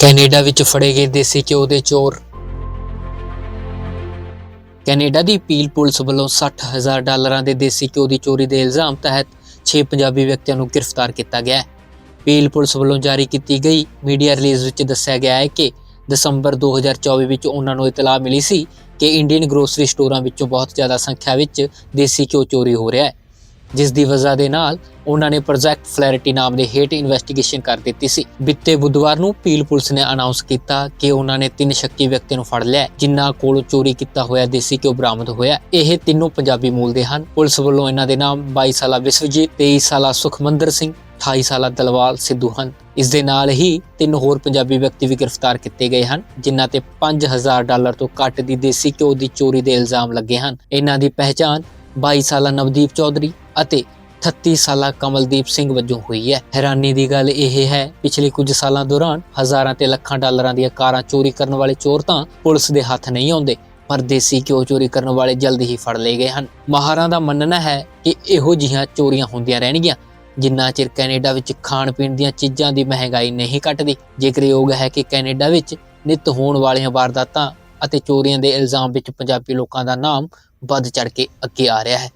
Canada ਵਿੱਚ ਫੜੇ ਗਏ ਦੇਸੀ ਘਿਓ ਦੇ ਚੋਰ। ਕੈਨੇਡਾ ਦੀ ਪੀਲ ਪੁਲਿਸ ਵੱਲੋਂ 60000 ਡਾਲਰਾਂ ਦੇ ਦੇਸੀ ਘਿਓ ਦੀ ਚੋਰੀ ਦੇ ਇਲਜ਼ਾਮ ਤਹਿਤ 6 ਪੰਜਾਬੀ ਵਿਅਕਤੀਆਂ ਨੂੰ ਗ੍ਰਿਫਤਾਰ ਕੀਤਾ ਗਿਆ ਹੈ। ਪੀਲ ਪੁਲਿਸ ਵੱਲੋਂ ਜਾਰੀ ਕੀਤੀ ਗਈ ਮੀਡੀਆ ਰਿਲੀਜ਼ ਵਿੱਚ ਦੱਸਿਆ ਗਿਆ ਹੈ ਕਿ ਦਸੰਬਰ 2024 ਵਿੱਚ ਉਹਨਾਂ ਨੂੰ ਇਤਲਾਹ ਮਿਲੀ ਸੀ ਕਿ ਇੰਡੀਅਨ ਗਰੋਸਰੀ ਸਟੋਰਾਂ ਵਿੱਚੋਂ ਬਹੁਤ ਜ਼ਿਆਦਾ ਸੰਖਿਆ ਵਿੱਚ ਦੇਸੀ ਘਿਓ ਚੋਰੀ ਹੋ ਰਿਹਾ ਹੈ। ਜਿਸ ਦੀ ਵਜ੍ਹਾ ਦੇ ਨਾਲ ਉਹਨਾਂ ਨੇ ਪ੍ਰੋਜੈਕਟ ਫਲੈਰਿਟੀ ਨਾਮ ਦੇ ਹੇਠ ਇਨਵੈਸਟੀਗੇਸ਼ਨ ਕਰ ਦਿੱਤੀ ਸੀ। ਬੀਤੇ ਬੁੱਧਵਾਰ ਨੂੰ ਪੀਲ ਪੁਲਿਸ ਨੇ ਅਨਾਉਂਸ ਕੀਤਾ ਕਿ ਉਹਨਾਂ ਨੇ ਤਿੰਨ ਸ਼ੱਕੀ ਵਿਅਕਤੀਆਂ ਨੂੰ ਫੜ ਲਿਆ ਜਿਨ੍ਹਾਂ ਕੋਲੋਂ ਚੋਰੀ ਕੀਤਾ ਹੋਇਆ ਦੇਸੀ ਘਿਓ ਬਰਾਮਦ ਹੋਇਆ ਇਹ ਤਿੰਨੋਂ ਪੰਜਾਬੀ ਮੂਲ ਦੇ ਹਨ। ਪੁਲਿਸ ਵੱਲੋਂ ਇਹਨਾਂ ਦੇ ਨਾਮ 22 ਸਾਲਾ ਵਿਸ਼ਵਜੀਤ 23 ਸਾਲਾ ਸੁਖਮੰਦਰ ਸਿੰਘ 28 ਸਾਲਾ ਦਲਵਾਲ ਸਿੱਧੂ ਹਨ। ਇਸ ਦੇ ਨਾਲ ਹੀ ਤਿੰਨ ਹੋਰ ਪੰਜਾਬੀ ਵਿਅਕਤੀ ਵੀ ਗ੍ਰਿਫਤਾਰ ਕੀਤੇ ਗਏ ਹਨ, ਜਿਨ੍ਹਾਂ ਤੇ 5000 ਡਾਲਰ ਤੋਂ ਘੱਟ ਦੀ ਦੇਸੀ ਘਿਓ ਦੀ ਚੋਰੀ ਦੇ ਇਲਜ਼ਾਮ ਲੱਗੇ ਹਨ। ਇਹਨਾਂ ਦੀ ਪਹਿਚਾਣ 22 ਸਾਲਾ ਨਵਦੀਪ ਚੌਧਰੀ ਅਤੇ 38 ਸਾਲਾ ਕਮਲਦੀਪ ਸਿੰਘ ਵਜੋਂ ਹੋਈ ਹੈ। ਹੈਰਾਨੀ ਦੀ ਗੱਲ ਇਹ ਹੈ, ਪਿਛਲੇ ਕੁਝ ਸਾਲਾਂ ਦੌਰਾਨ ਹਜ਼ਾਰਾਂ ਤੇ ਲੱਖਾਂ ਡਾਲਰਾਂ ਦੀਆਂ ਕਾਰਾਂ ਚੋਰੀ ਕਰਨ ਵਾਲੇ ਚੋਰ ਤਾਂ ਪੁਲਿਸ ਦੇ ਹੱਥ ਨਹੀਂ ਆਉਂਦੇ, ਪਰ ਦੇਸੀ ਘਿਓ ਚੋਰੀ ਕਰਨ ਵਾਲੇ ਜਲਦ ਹੀ ਫੜ ਲਏ ਗਏ ਹਨ। ਮਾਹਰਾਂ ਦਾ ਮੰਨਣਾ ਹੈ ਕਿ ਇਹੋ ਜਿਹੀਆਂ ਚੋਰੀਆਂ ਹੁੰਦੀਆਂ ਰਹਿਣਗੀਆਂ, ਜਿੰਨਾ ਚਿਰ ਕੈਨੇਡਾ ਵਿੱਚ ਖਾਣ ਪੀਣ ਦੀਆਂ ਚੀਜ਼ਾਂ ਦੀ ਮਹਿੰਗਾਈ ਨਹੀਂ ਘਟਦੀ। ਜ਼ਿਕਰਯੋਗ ਹੈ ਕਿ ਕੈਨੇਡਾ ਵਿੱਚ ਨਿਤ ਹੋਣ ਵਾਲੀਆਂ ਵਾਰਦਾਤਾਂ ਅਤੇ ਚੋਰੀਆਂ ਦੇ ਇਲਜ਼ਾਮ ਵਿੱਚ ਪੰਜਾਬੀ ਲੋਕਾਂ ਦਾ ਨਾਮ ਵੱਧ ਚੜ ਕੇ ਅੱਗੇ ਆ ਰਿਹਾ ਹੈ।